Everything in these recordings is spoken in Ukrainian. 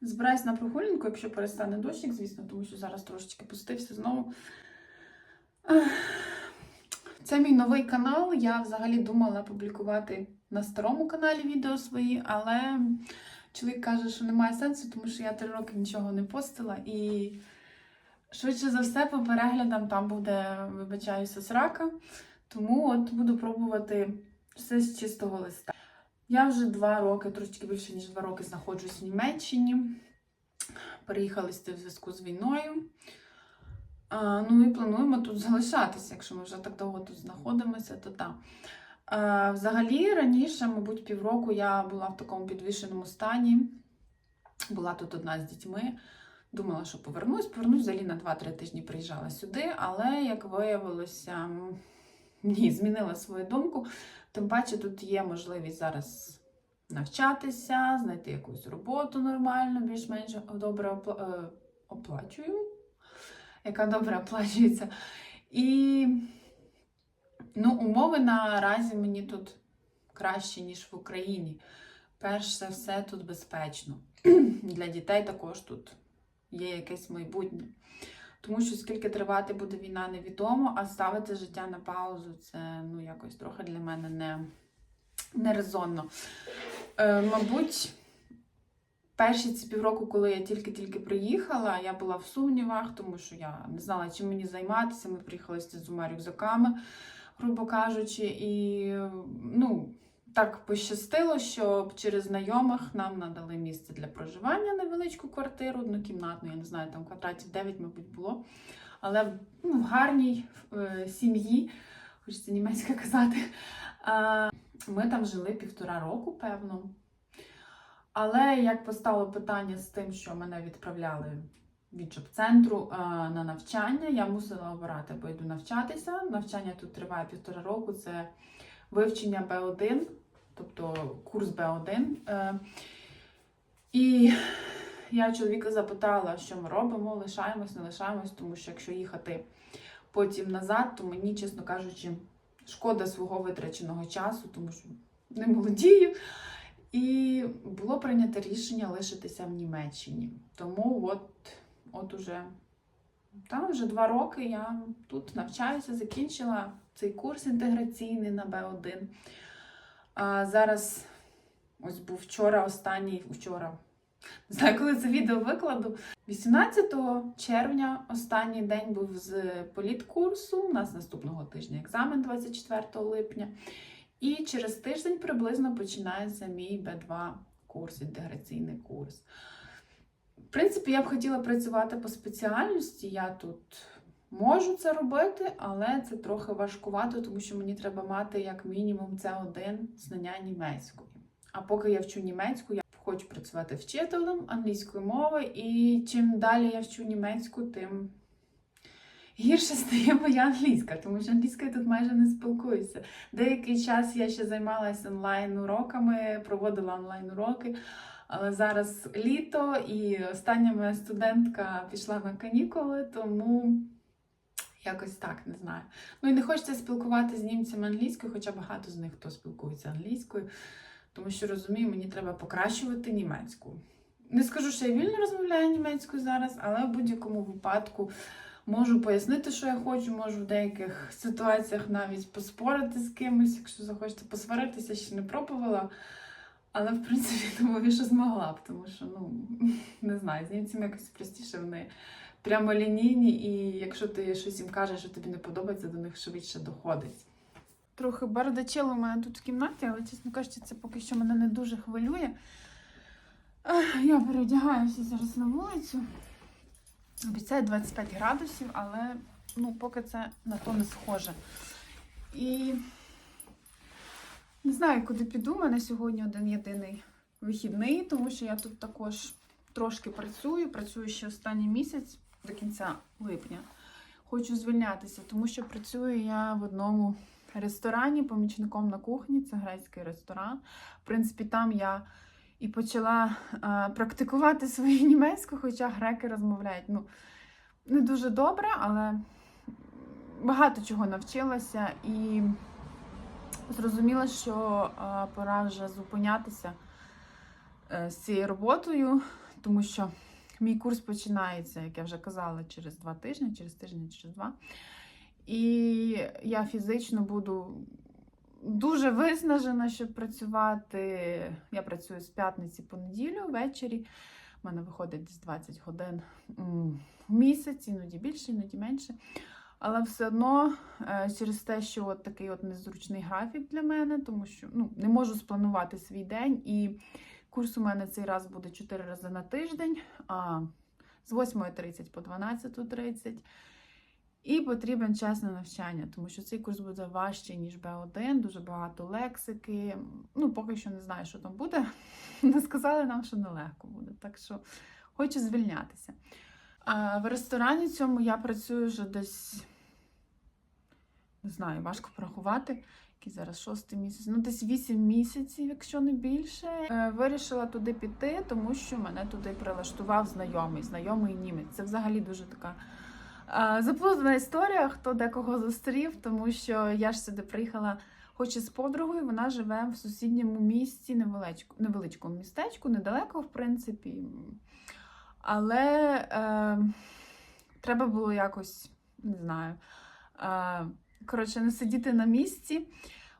Збираюсь на прогулянку, якщо перестане дощик, звісно, тому що зараз трошечки пустився знову. Це мій новий канал. Я взагалі думала публікувати на старому каналі відео свої, але чоловік каже, що немає сенсу, тому що я три роки нічого не постила. І швидше за все, по переглядам там буде, вибачаюся, срака. Тому от буду пробувати все з чистого листа. Я вже два роки, трошки більше ніж два роки, знаходжусь в Німеччині. Переїхали сюди в зв'язку з війною. А, ну і плануємо тут залишатися. Якщо ми вже так довго тут знаходимося, то так. Взагалі, раніше, мабуть, півроку я була в такому підвішеному стані. Була тут одна з дітьми. Думала, що повернусь. Повернусь взагалі на 2-3 тижні приїжджала сюди, але як виявилося, ні, змінила свою думку. Тим паче тут є можливість зараз навчатися, знайти якусь роботу нормальну, більш-менш добре е, оплачую, яка добре оплачується. І ну, умови наразі мені тут краще, ніж в Україні. Перш за все, тут безпечно. Для дітей також тут є якесь майбутнє. Тому що скільки тривати буде війна, невідомо, а ставити життя на паузу це ну, якось трохи для мене не, резонно. Е, мабуть, перші ці півроку, коли я тільки-тільки приїхала, я була в сумнівах, тому що я не знала, чим мені займатися. Ми приїхали з двома рюкзаками, грубо кажучи, і ну. Так пощастило, що через знайомих нам надали місце для проживання невеличку квартиру, однокімнатну, я не знаю, там квадратів 9, мабуть, було. Але ну, в гарній е, сім'ї, хочеться німецька казати. А, ми там жили півтора року, певно. Але як постало питання з тим, що мене відправляли від центру на навчання, я мусила обирати, бо йду навчатися. Навчання тут триває півтора року. Це вивчення Б1, тобто курс Б1. Е, І я чоловіка запитала, що ми робимо, лишаємось, не лишаємось, тому що якщо їхати потім назад, то мені, чесно кажучи, шкода свого витраченого часу, тому що не молодію. І було прийнято рішення лишитися в Німеччині. Тому от, от уже, там вже два роки я тут навчаюся, закінчила цей курс інтеграційний на Б1. А зараз ось був вчора, останній вчора. Не знаю, коли це відео викладу. 18 червня останній день був з політкурсу. У нас наступного тижня екзамен 24 липня. І через тиждень приблизно починається мій Б2 курс, інтеграційний курс. В принципі, я б хотіла працювати по спеціальності. Я тут можу це робити, але це трохи важкувато, тому що мені треба мати як мінімум С1 знання німецької. А поки я вчу німецьку, я хочу працювати вчителем англійської мови, і чим далі я вчу німецьку, тим гірше стає моя англійська, тому що англійською тут майже не спілкуюся. Деякий час я ще займалася онлайн-уроками, проводила онлайн-уроки. Але зараз літо і остання моя студентка пішла на канікули, тому якось так не знаю. Ну і не хочеться спілкуватися з німцями англійською, хоча багато з них хто спілкується англійською, тому що розумію, мені треба покращувати німецьку. Не скажу, що я вільно розмовляю німецькою зараз, але в будь-якому випадку можу пояснити, що я хочу, можу в деяких ситуаціях навіть поспорити з кимось, якщо захочете посваритися, ще не пробувала. Але, в принципі, думаю, що змогла б, тому що, ну, не знаю, з німцями якось простіше, вони прямолінійні, і якщо ти щось їм кажеш, що тобі не подобається, до них швидше доходить. Трохи бардачило у мене тут в кімнаті, але, чесно кажучи, це поки що мене не дуже хвилює. Я переодягаюся зараз на вулицю. Обіцяє 25 градусів, але ну, поки це на то не схоже. І не знаю, куди піду. У мене сьогодні один єдиний вихідний, тому що я тут також трошки працюю. Працюю ще останній місяць до кінця липня. Хочу звільнятися, тому що працюю я в одному ресторані помічником на кухні. Це грецький ресторан. В принципі, там я і почала а, практикувати свою німецьку, хоча греки розмовляють ну, не дуже добре, але багато чого навчилася і зрозуміла, що а, пора вже зупинятися е, з цією роботою, тому що мій курс починається, як я вже казала, через два тижні, через тиждень, через два. І я фізично буду дуже виснажена, щоб працювати. Я працюю з п'ятниці по неділю ввечері. У мене виходить десь 20 годин в місяць, іноді більше, іноді менше. Але все одно е, через те, що от такий от незручний графік для мене, тому що ну, не можу спланувати свій день. І курс у мене цей раз буде 4 рази на тиждень, а з 8.30 по 12.30. І потрібен час на навчання, тому що цей курс буде важчий, ніж Б1, дуже багато лексики. Ну, поки що не знаю, що там буде. Не сказали нам, що нелегко буде. Так що хочу звільнятися. А в ресторані цьому я працюю вже десь, не знаю, важко порахувати. Який зараз шостий місяць, ну десь 8 місяців, якщо не більше. Е, Вирішила туди піти, тому що мене туди прилаштував знайомий, знайомий німець. Це взагалі дуже така е, заплутана історія, хто декого зустрів, тому що я ж сюди приїхала. Хоч і з подругою, вона живе в сусідньому місті, невеличку, невеличкому містечку, недалеко, в принципі. Але е, треба було якось, не знаю. Е, коротше, не сидіти на місці.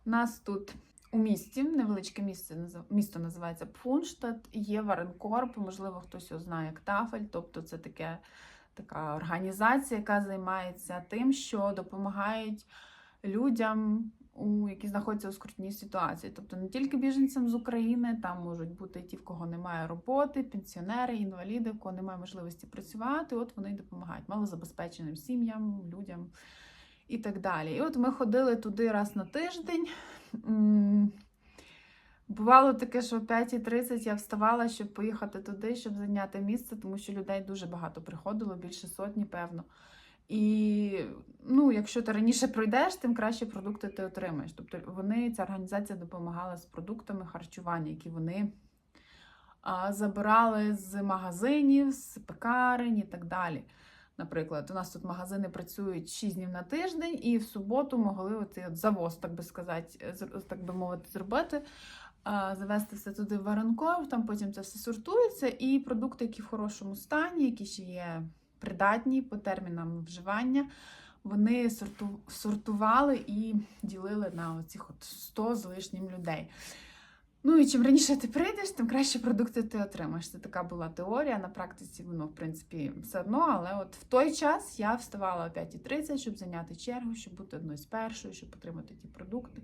У нас тут у місті, невеличке місце, місто називається Пфунштадт, є Варенкорп, можливо, хтось його знає як Тафель. Тобто це таке, така організація, яка займається тим, що допомагають людям, у, які знаходяться у скрутній ситуації. Тобто не тільки біженцям з України, там можуть бути ті, в кого немає роботи, пенсіонери, інваліди, в кого немає можливості працювати. От вони й допомагають малозабезпеченим сім'ям, людям і так далі. І от ми ходили туди раз на тиждень. Бувало таке, що о 5.30 я вставала, щоб поїхати туди, щоб зайняти місце, тому що людей дуже багато приходило, більше сотні, певно. І ну, якщо ти раніше пройдеш, тим краще продукти ти отримаєш. Тобто вони, ця організація допомагала з продуктами харчування, які вони а, забирали з магазинів, з пекарень і так далі. Наприклад, у нас тут магазини працюють 6 днів на тиждень, і в суботу могли оцей от завоз, так би сказати, з- так би мовити, зробити. Завести все туди в варанков, там потім це все сортується, і продукти, які в хорошому стані, які ще є придатні по термінам вживання, вони сорту, сортували і ділили на оцих от 100 з лишнім людей. Ну і чим раніше ти прийдеш, тим краще продукти ти отримаєш. Це така була теорія. На практиці воно, в принципі, все одно. Але от в той час я вставала о 5.30, щоб зайняти чергу, щоб бути одною з першою, щоб отримати ті продукти.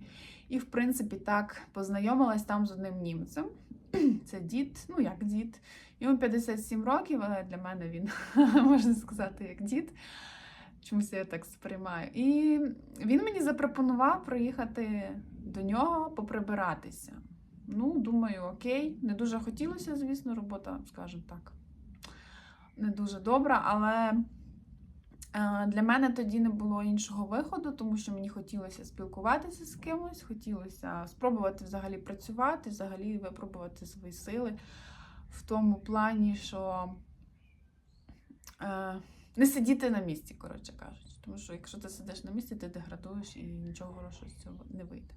І, в принципі, так познайомилась там з одним німцем. Це дід, ну як дід. Йому 57 років, але для мене він можна сказати як дід. Чомусь я так сприймаю. І він мені запропонував приїхати до нього поприбиратися. Ну, думаю, окей. Не дуже хотілося, звісно, робота, скажімо так, не дуже добра, але е, для мене тоді не було іншого виходу, тому що мені хотілося спілкуватися з кимось, хотілося спробувати взагалі працювати, взагалі випробувати свої сили в тому плані, що е, не сидіти на місці, коротше кажучи. Тому що якщо ти сидиш на місці, ти деградуєш і нічого хорошого з цього не вийде.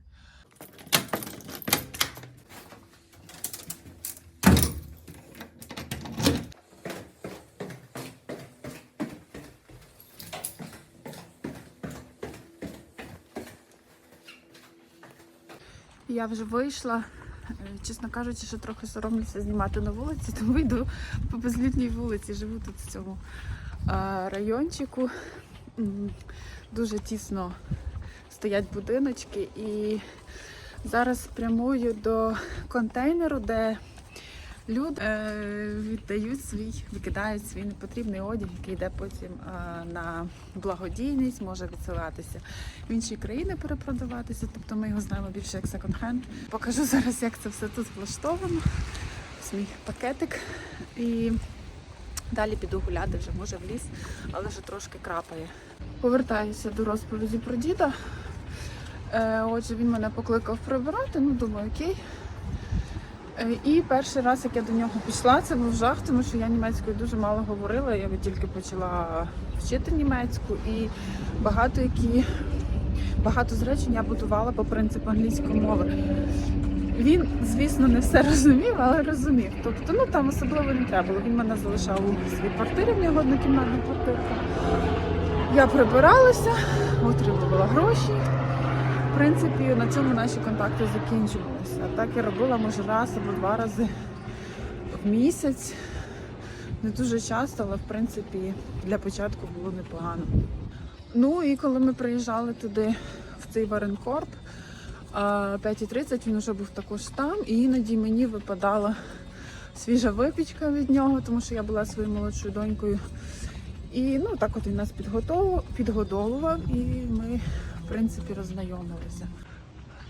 Я вже вийшла. Е, Чесно кажучи, що трохи соромлюся знімати на вулиці, тому йду по безлюдній вулиці. Живу тут в цьому е, райончику. Дуже тісно стоять будиночки. І зараз прямую до контейнеру, де люди е, віддають свій, викидають свій непотрібний одяг, який йде потім е, на благодійність, може відсилатися в інші країни перепродаватися. Тобто ми його знаємо більше як секонд-хенд. Покажу зараз, як це все тут влаштовано. Ось мій пакетик. І далі піду гуляти вже, може в ліс, але вже трошки крапає. Повертаюся до розповіді про діда. Е, отже, він мене покликав прибирати, ну думаю, окей. Е, І перший раз, як я до нього пішла, це був жах, тому що я німецькою дуже мало говорила. Я тільки почала вчити німецьку і багато які багато з речень я будувала по принципу англійської мови. Він, звісно, не все розумів, але розумів. Тобто, ну там особливо не треба було. Він мене залишав у своїй квартирі, в нього однокімнатна квартирка. Я прибиралася, отримувала гроші. В принципі, на цьому наші контакти закінчувалися. А так я робила, може, раз або два рази в місяць. Не дуже часто, але в принципі для початку було непогано. Ну і коли ми приїжджали туди, в цей Варенкорп, а 5.30 він вже був також там, і іноді мені випадала свіжа випічка від нього, тому що я була своєю молодшою донькою. І ну так от він нас підготовував, підгодовував, і ми, в принципі, роззнайомилися.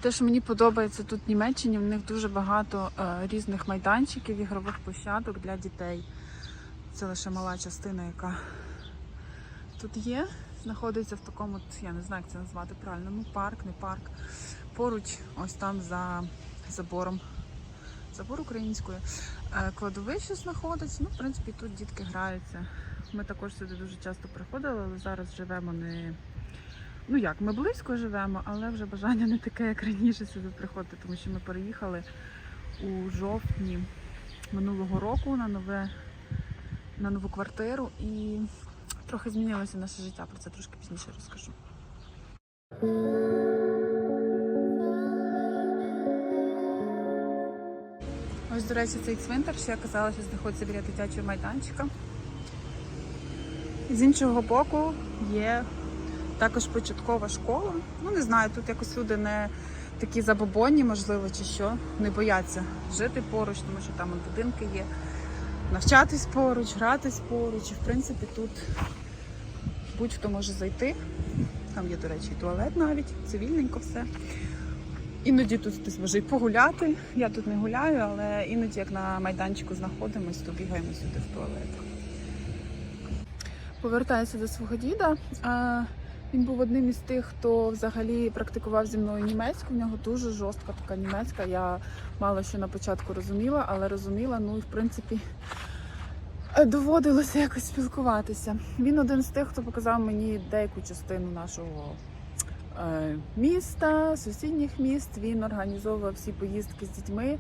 Те, що мені подобається тут в Німеччині, в них дуже багато е, різних майданчиків, ігрових площадок для дітей. Це лише мала частина, яка тут є. Знаходиться в такому, я не знаю, як це назвати правильно, ну парк, не парк. Поруч, ось там за забором, забор українською, е, кладовище знаходиться. Ну, в принципі, тут дітки граються. Ми також сюди дуже часто приходили, але зараз живемо не. Ну як, ми близько живемо, але вже бажання не таке, як раніше сюди приходити, тому що ми переїхали у жовтні минулого року на нове на нову квартиру і трохи змінилося наше життя. Про це трошки пізніше розкажу. Ось, до речі, цей цвинтар, що я казала, що знаходиться біля дитячого майданчика. З іншого боку є також початкова школа. Ну, не знаю, тут якось люди не такі забобонні, можливо, чи що, не бояться жити поруч, тому що там будинки є навчатись поруч, гратись поруч. І в принципі тут будь-хто може зайти. Там є, до речі, туалет навіть, цивільненько все. Іноді тут хтось може і погуляти. Я тут не гуляю, але іноді, як на майданчику знаходимось, то бігаємо сюди в туалет. Повертаюся до свого діда. Він був одним із тих, хто взагалі практикував зі мною німецьку. В нього дуже жорстка така німецька. Я мало що на початку розуміла, але розуміла, ну і в принципі доводилося якось спілкуватися. Він один з тих, хто показав мені деяку частину нашого е, міста, сусідніх міст. Він організовував всі поїздки з дітьми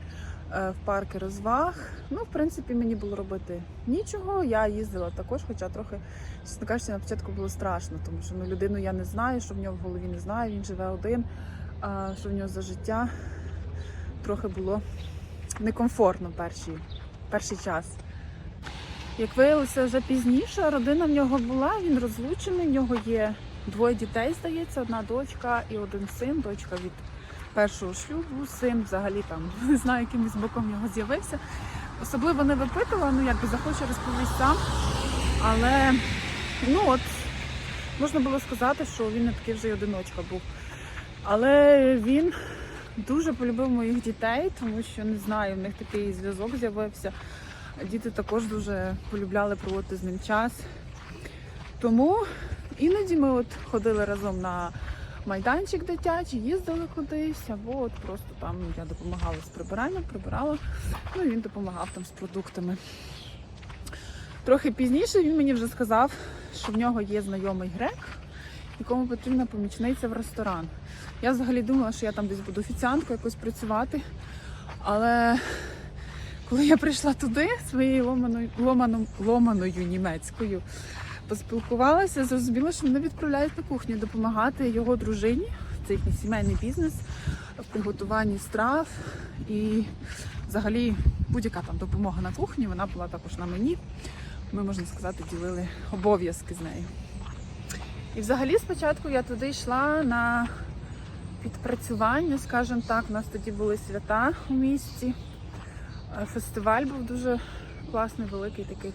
в парки розваг. Ну, в принципі, мені було робити нічого. Я їздила також, хоча трохи, чесно кажучи, на початку було страшно, тому що ну, людину я не знаю, що в нього в голові не знаю, він живе один, а що в нього за життя трохи було некомфортно перший, перший час. Як виявилося вже пізніше, родина в нього була, він розлучений, в нього є двоє дітей, здається, одна дочка і один син, дочка від першого шлюбу, син взагалі там не знаю, якимось боком в нього з'явився. Особливо не випитувала, ну якби захоче розповість сам. Але ну от можна було сказати, що він не такий вже й одиночка був. Але він дуже полюбив моїх дітей, тому що не знаю, в них такий зв'язок з'явився. Діти також дуже полюбляли проводити з ним час. Тому іноді ми от ходили разом на майданчик дитячий, їздили кудись, або от просто там я допомагала з прибиранням, прибирала, ну і він допомагав там з продуктами. Трохи пізніше він мені вже сказав, що в нього є знайомий грек, якому потрібна помічниця в ресторан. Я взагалі думала, що я там десь буду офіціанткою якось працювати. Але коли я прийшла туди своєю ломаною, ломаном, ломаною німецькою, поспілкувалася, зрозуміла, що мене відправляють на кухню допомагати його дружині. Це їхній сімейний бізнес в приготуванні страв і взагалі будь-яка там допомога на кухні, вона була також на мені. Ми, можна сказати, ділили обов'язки з нею. І взагалі спочатку я туди йшла на підпрацювання, скажімо так. У нас тоді були свята у місті. Е, Фестиваль був дуже класний, великий такий.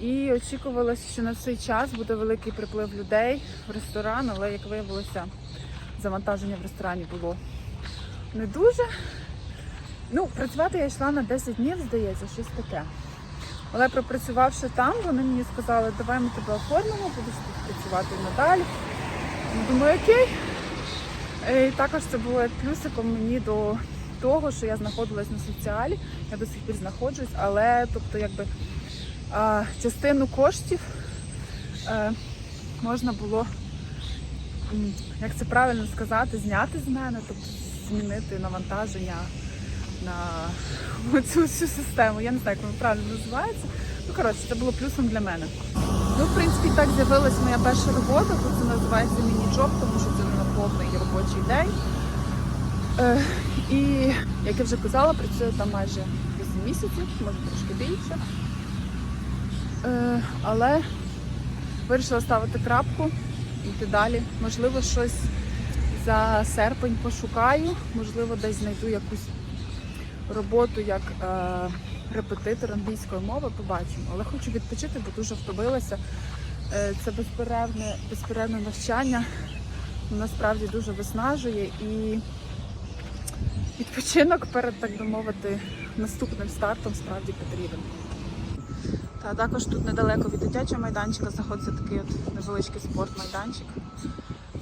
І очікувалося, що на цей час буде великий приплив людей в ресторан, але як виявилося, завантаження в ресторані було не дуже. Ну, працювати я йшла на 10 днів, здається, щось таке. Але пропрацювавши там, вони мені сказали, давай ми тебе оформимо, будеш тут працювати надалі. Думаю, окей. І також це було плюсиком мені до того, що я знаходилась на соціалі, я до сих пір знаходжусь, але тобто, якби частину коштів е, можна було, як це правильно сказати, зняти з мене, тобто змінити навантаження на цю всю систему. Я не знаю, як воно правильно називається. Ну, коротше, це було плюсом для мене. Ну, в принципі, так з'явилася моя перша робота. Тут це називається міні-джоб, тому що це не повний робочий день. Е, і, як я вже казала, працюю там майже 8 місяців, може трошки більше. Е, але вирішила ставити крапку і йти далі. Можливо, щось за серпень пошукаю, можливо, десь знайду якусь роботу як е, репетитор англійської мови, побачимо. Але хочу відпочити, бо дуже втомилася. Е, це безперервне, безперервне навчання. Насправді дуже виснажує і відпочинок перед, так би мовити, наступним стартом справді потрібен. Та також тут недалеко від дитячого майданчика знаходиться такий от невеличкий спортмайданчик.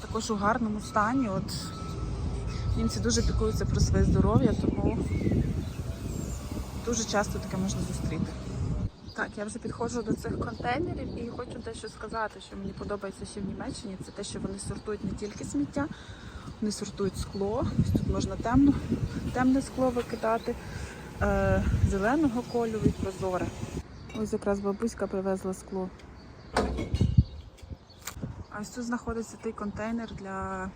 Також у гарному стані. От німці дуже піклуються про своє здоров'я, тому дуже часто таке можна зустріти. Так, я вже підходжу до цих контейнерів і хочу дещо сказати, що мені подобається ще в Німеччині. Це те, що вони сортують не тільки сміття, вони сортують скло. Тут можна темно, темне скло викидати, е, зеленого кольору і прозоре. Ось якраз бабуська привезла скло. Ось тут знаходиться той контейнер для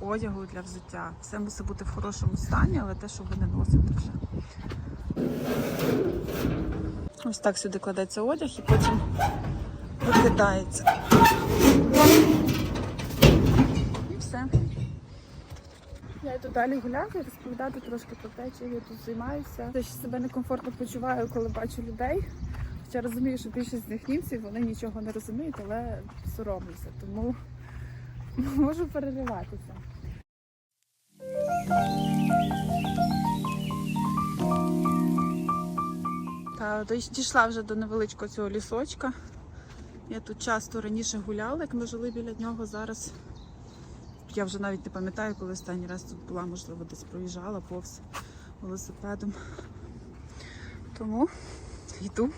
одягу, для взуття. Все мусить бути в хорошому стані, але те, що ви не носите вже. Ось так сюди кладеться одяг і потім викидається. І все. Я йду далі гуляти, розповідати трошки про те, чим я тут займаюся. Я ще себе некомфортно почуваю, коли бачу людей. Хоча розумію, що більшість з них німців вони нічого не розуміють, але соромлюся, тому можу перериватися. Та дійшла вже до невеличкого цього лісочка. Я тут часто раніше гуляла, як ми жили біля нього зараз. Я вже навіть не пам'ятаю, коли останній раз тут була, можливо, десь проїжджала повз велосипедом. Тому йду.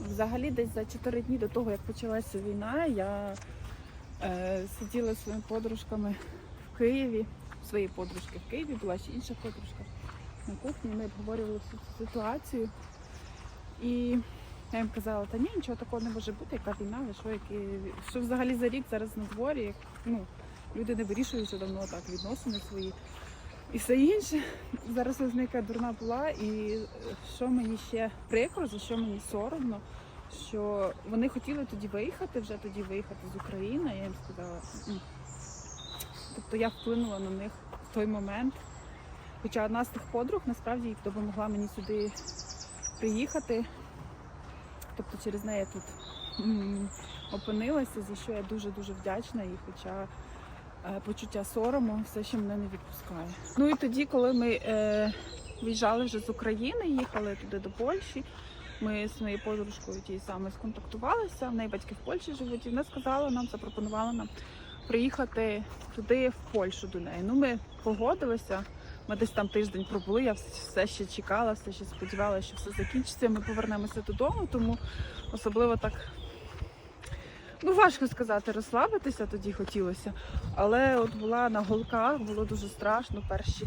Взагалі, десь за 4 дні до того, як почалася війна, я е, сиділа зі своїми подружками в Києві. Свої подружки в Києві, була ще інша подружка на кухні. Ми обговорювали всю цю ситуацію. І я їм казала, та ні, нічого такого не може бути, яка війна, ви що, які... що взагалі за рік зараз на дворі, як ну, люди не вирішують давно так відносини свої. І все інше. Зараз яка дурна була, і е, що мені ще прикро, за що мені соромно, що вони хотіли тоді виїхати, вже тоді виїхати з України. Я їм сказала. Тобто я вплинула на них в той момент. Хоча одна з тих подруг насправді допомогла мені сюди приїхати. Тобто через неї тут опинилася, за що я дуже-дуже вдячна їй, хоча е, почуття сорому все ще мене не відпускає. Ну і тоді, коли ми е, виїжджали вже з України, їхали туди до Польщі, ми з моєю подружкою тією саме сконтактувалися. В неї батьки в Польщі живуть, і вона сказала нам, запропонувала нам приїхати туди, в Польщу до неї. Ну, ми погодилися. Ми десь там тиждень пробули, я все ще чекала, все ще сподівалася, що все закінчиться. Ми повернемося додому, тому особливо так. Ну, важко сказати, розслабитися тоді хотілося. Але от була на голках, було дуже страшно. Перші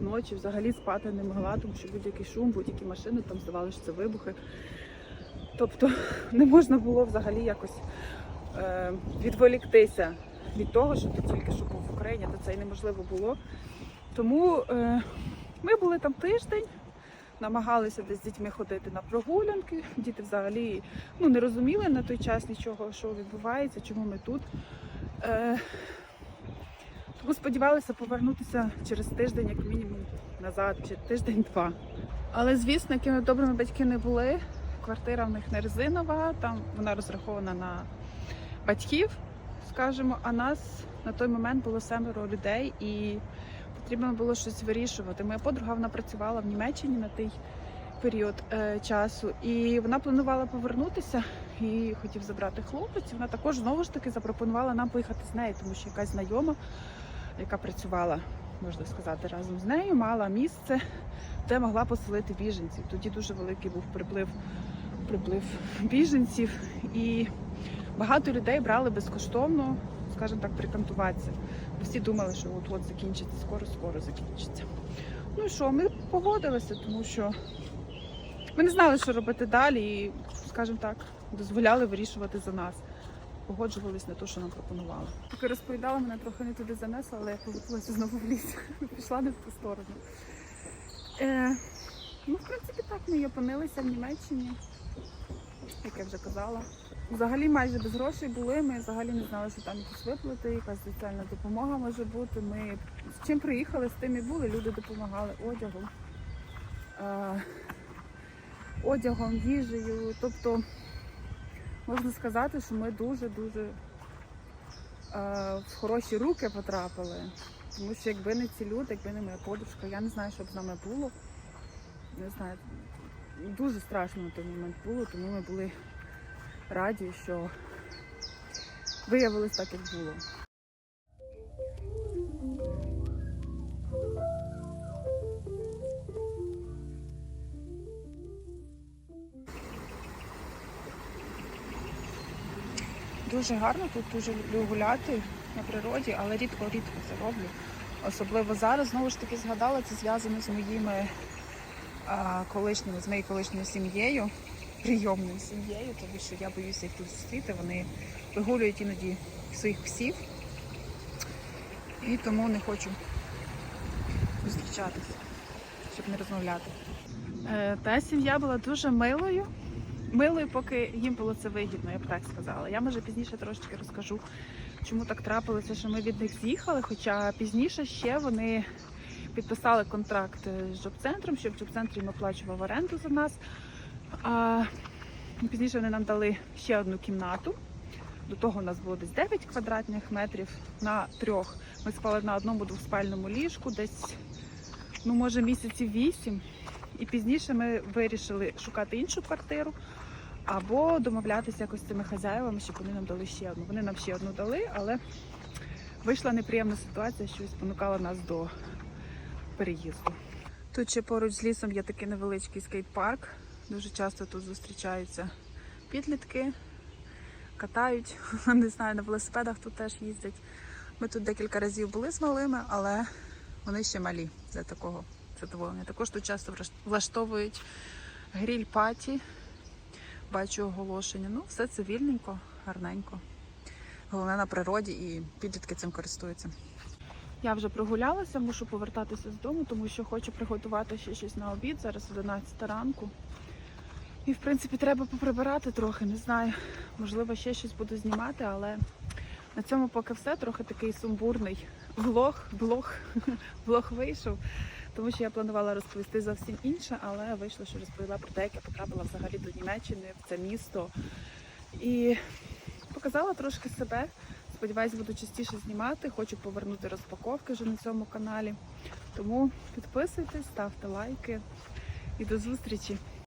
ночі взагалі спати не могла, тому що будь-який шум, будь-які машини, там здавалося, що це вибухи. Тобто не можна було взагалі якось е, відволіктися від того, що ти тільки що був в Україні, то це й неможливо було. Тому е, ми були там тиждень, намагалися десь з дітьми ходити на прогулянки. Діти взагалі ну, не розуміли на той час нічого, що відбувається, чому ми тут. Е, тому сподівалися повернутися через тиждень, як мінімум, назад, чи тиждень-два. Але звісно, якими добрими батьки не були, квартира в них не резинова, там вона розрахована на батьків, скажімо, а нас на той момент було семеро людей і потрібно було щось вирішувати. Моя подруга вона працювала в Німеччині на той період е, часу, і вона планувала повернутися і хотів забрати хлопець. Вона також знову ж таки запропонувала нам поїхати з нею, тому що якась знайома, яка працювала можна сказати, разом з нею, мала місце, де могла поселити біженців. Тоді дуже великий був приплив, приплив біженців, і багато людей брали безкоштовно, скажімо так, прикантуватися. Всі думали, що от-от закінчиться, скоро-скоро закінчиться. Ну і що, ми погодилися, тому що ми не знали, що робити далі, і, скажімо так, дозволяли вирішувати за нас. Погоджувались на те, що нам пропонували. Поки розповідала, мене трохи не туди занесло, але я повернулася знову в ліс. Пішла не в ту сторону. Е, ну, в принципі, так ми опинилися в Німеччині, як я вже казала. Взагалі майже без грошей були. Ми взагалі не знали, що там якісь виплати, якась соціальна допомога може бути. Ми з чим приїхали, з тим і були. Люди допомагали одягом, е, одягом, їжею. Тобто можна сказати, що ми дуже-дуже е, в хороші руки потрапили. Тому що якби не ці люди, якби не моя подружка, я не знаю, що б з нами було. Не знаю, дуже страшно на той момент було, тому ми були раді, що виявилось так, як було. Дуже гарно тут дуже люблю гуляти на природі, але рідко-рідко це роблю. Особливо зараз знову ж таки згадала, це зв'язано з моїми а, колишніми, з моєю колишньою сім'єю, прийомною сім'єю, тому що я боюся їх тут зустріти. Вони вигулюють іноді своїх псів. І тому не хочу зустрічатися, щоб не розмовляти. Е, та сім'я була дуже милою. Милою, поки їм було це вигідно, я б так сказала. Я може пізніше трошечки розкажу, чому так трапилося, що ми від них з'їхали. Хоча пізніше ще вони підписали контракт з джоб-центром, щоб джоб-центр їм оплачував оренду за нас. А пізніше вони нам дали ще одну кімнату. До того у нас було десь 9 квадратних метрів на трьох. Ми спали на одному двоспальному ліжку, десь, ну може, місяців вісім. І пізніше ми вирішили шукати іншу квартиру або домовлятися якось з цими хазяївами, щоб вони нам дали ще одну. Вони нам ще одну дали, але вийшла неприємна ситуація, що спонукала нас до переїзду. Тут ще поруч з лісом є такий невеличкий скейт-парк. Дуже часто тут зустрічаються підлітки, катають, не знаю, на велосипедах тут теж їздять. Ми тут декілька разів були з малими, але вони ще малі для такого задоволення. Також тут часто влаштовують гріль-паті, бачу оголошення. Ну, все цивільненько, гарненько. Головне на природі і підлітки цим користуються. Я вже прогулялася, мушу повертатися з дому, тому що хочу приготувати ще щось на обід. Зараз 11 ранку. І, в принципі, треба поприбирати трохи. Не знаю, можливо, ще щось буду знімати, але на цьому поки все. Трохи такий сумбурний влог, блог, влог вийшов. Тому що я планувала розповісти зовсім інше, але вийшло, що розповіла про те, як я потрапила взагалі до Німеччини, в це місто. І показала трошки себе. Сподіваюсь, буду частіше знімати. Хочу повернути розпаковки вже на цьому каналі. Тому підписуйтесь, ставте лайки і до зустрічі!